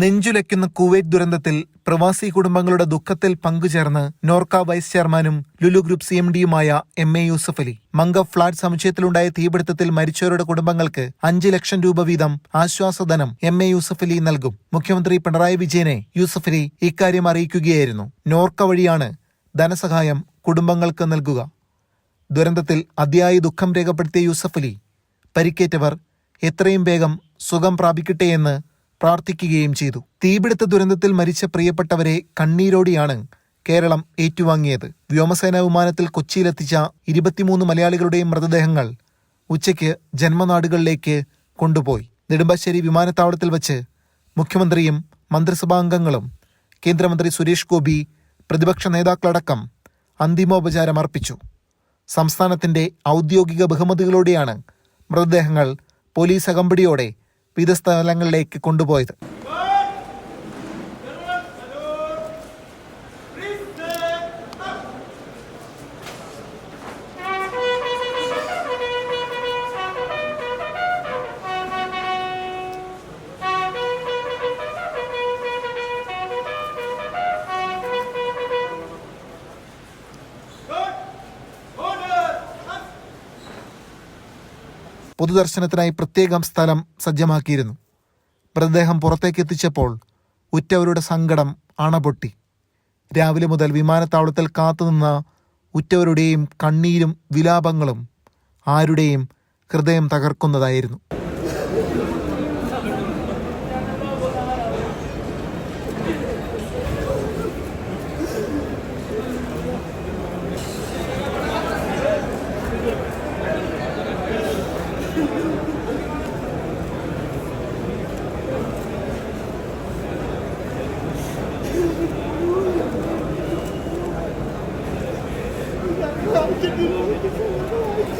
നെഞ്ചുലയ്ക്കുന്ന Kuwait ദുരന്തത്തിൽ പ്രവാസി കുടുംബങ്ങളുടെ ദുഃഖത്തിൽ പങ്കുചേർന്ന് നോർക്ക വൈസ് ചെയർമാനും ലുലു ഗ്രൂപ്പ് സി എം ഡിയുമായ എം എ യൂസഫ് അലി. മംഗ ഫ്ളാറ്റ് സമുച്ചയത്തിലുണ്ടായ തീപിടുത്തത്തിൽ മരിച്ചവരുടെ കുടുംബങ്ങൾക്ക് അഞ്ച് ലക്ഷം രൂപ വീതം ആശ്വാസധനം എം എ യൂസഫ് അലി നൽകും. മുഖ്യമന്ത്രി പിണറായി വിജയനെ യൂസഫ് അലി ഇക്കാര്യം അറിയിക്കുകയായിരുന്നു. നോർക്ക വഴിയാണ് ധനസഹായം കുടുംബങ്ങൾക്ക് നൽകുക. ദുരന്തത്തിൽ അതിയായ ദുഃഖം രേഖപ്പെടുത്തിയ യൂസഫ് അലി പരിക്കേറ്റവർ എത്രയും വേഗം സുഖം പ്രാപിക്കട്ടെയെന്ന് പ്രാർത്ഥിക്കുകയും ചെയ്തു. തീപിടുത്ത ദുരന്തത്തിൽ മരിച്ച പ്രിയപ്പെട്ടവരെ കണ്ണീരോടിയാണ് കേരളം ഏറ്റുവാങ്ങിയത്. വ്യോമസേനാ വിമാനത്തിൽ കൊച്ചിയിലെത്തിച്ച ഇരുപത്തിമൂന്ന് മലയാളികളുടെയും മൃതദേഹങ്ങൾ ഉച്ചയ്ക്ക് ജന്മനാടുകളിലേക്ക് കൊണ്ടുപോയി. നെടുമ്പാശ്ശേരി വിമാനത്താവളത്തിൽ വച്ച് മുഖ്യമന്ത്രിയും മന്ത്രിസഭാംഗങ്ങളും കേന്ദ്രമന്ത്രി സുരേഷ് ഗോപി പ്രതിപക്ഷ നേതാക്കളടക്കം അന്തിമോപചാരം അർപ്പിച്ചു സംസ്ഥാനത്തിന്റെ ഔദ്യോഗിക ബഹുമതികളോടെയാണ് മൃതദേഹങ്ങൾ പോലീസ് അകമ്പടിയോടെ വിവിധ സ്ഥലങ്ങളിലേക്ക് കൊണ്ടുപോയത് പൊതുദർശനത്തിനായി പ്രത്യേകം സ്ഥലം സജ്ജമാക്കിയിരുന്നു. മൃതദേഹം പുറത്തേക്ക് എത്തിച്ചപ്പോൾ ഉറ്റവരുടെ സങ്കടം അണപൊട്ടി. രാവിലെ മുതൽ വിമാനത്താവളത്തിൽ കാത്തുനിന്ന ഉറ്റവരുടെയും കണ്ണീരും വിലാപങ്ങളും ആരുടെയും ഹൃദയം തകർക്കുന്നതായിരുന്നു. けど。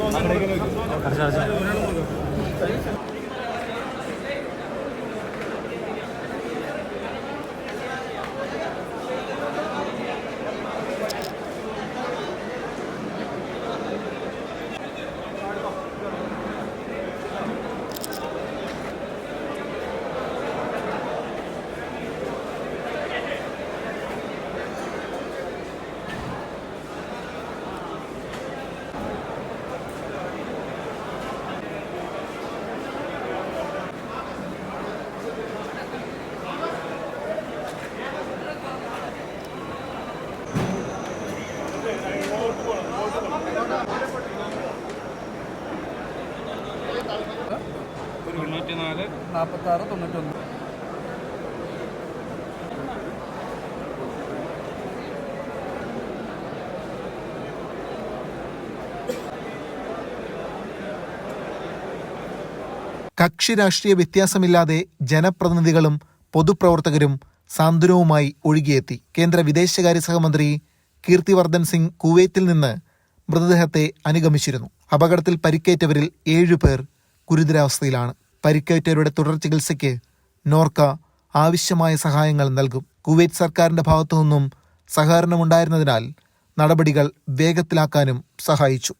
아, 가자 가자 아, നാല് നാൽപ്പത്തി ആറ് തൊണ്ണൂറ്റൊന്ന്. കക്ഷി രാഷ്ട്രീയ വ്യത്യാസമില്ലാതെ ജനപ്രതിനിധികളും പൊതുപ്രവർത്തകരും സാന്ത്വനവുമായി ഒഴുകിയെത്തി. കേന്ദ്ര വിദേശകാര്യ സഹമന്ത്രി കീർത്തിവർദ്ധൻ സിംഗ് കുവൈത്തിൽ നിന്ന് മൃതദേഹത്തെ അനുഗമിച്ചിരുന്നു. അപകടത്തിൽ പരിക്കേറ്റവരിൽ ഏഴുപേർ ഗുരുതരാവസ്ഥയിലാണ്. പരിക്കേറ്റവരുടെ തുടർ ചികിത്സയ്ക്ക് നോർക്ക ആവശ്യമായ സഹായങ്ങൾ നൽകും. കുവൈറ്റ് സർക്കാരിന്റെ ഭാഗത്തുനിന്നും സഹകരണമുണ്ടായിരുന്നതിനാൽ നടപടികൾ വേഗത്തിലാക്കാനും സഹായിച്ചു.